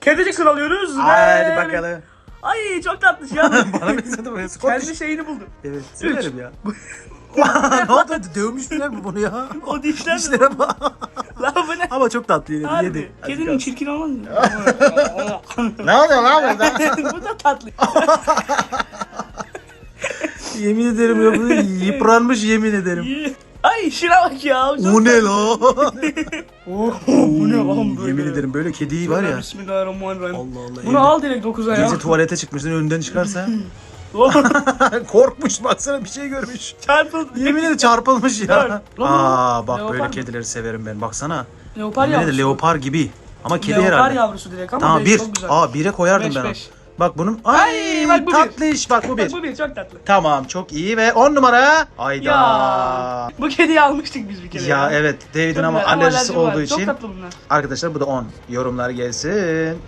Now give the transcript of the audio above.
Kedicik alıyoruz. Hadi bakalım. Ay çok tatlış ya. Bana benzedi bu. Kendi şeyini buldum. Evet. Severim ya. ne oldu? Dövmüş mü lan bu bunu ya? O dişler mi? Dişlere bak. Lan bu ne? Ama çok tatlı yedi. Harbi. Yedi. Hadi Kedinin kalk. çirkin olmaz mı? Ne oluyor lan burada? bu da tatlı. yemin ederim ya bu yıpranmış yemin ederim. Ay şuna bak ya. O ne la? Oh, bu ne lan böyle? Yemin ederim böyle kedi var ya. Bismillahirrahmanirrahim. Allah Allah. Bunu al direkt 9'a ya. Gece tuvalete çıkmışsın önünden çıkarsa. Korkmuş baksana bir şey görmüş. Çarpıldı. Yemin ederim çarpılmış ya. Aa bak leopar böyle mı? kedileri severim ben. Baksana. Leopar Yemin ederim yavrusu. leopar gibi. Ama kedi Leopar herhalde. yavrusu direkt ama Tamam beş bir. çok güzel. Aa bire koyardım Beş, ben. beş. Bak bunun. Ay, Ay, bak bu bir. tatlış. Bak bu bir. Bak bu bir çok tatlı. Tamam çok iyi ve 10 numara. Ayda. Ya. Bu kediyi almıştık biz bir kere. Ya evet David'in Çok ama güzel, alerjisi alerji var. olduğu Çok için. tatlı bunlar. Arkadaşlar bu da 10. Yorumlar gelsin.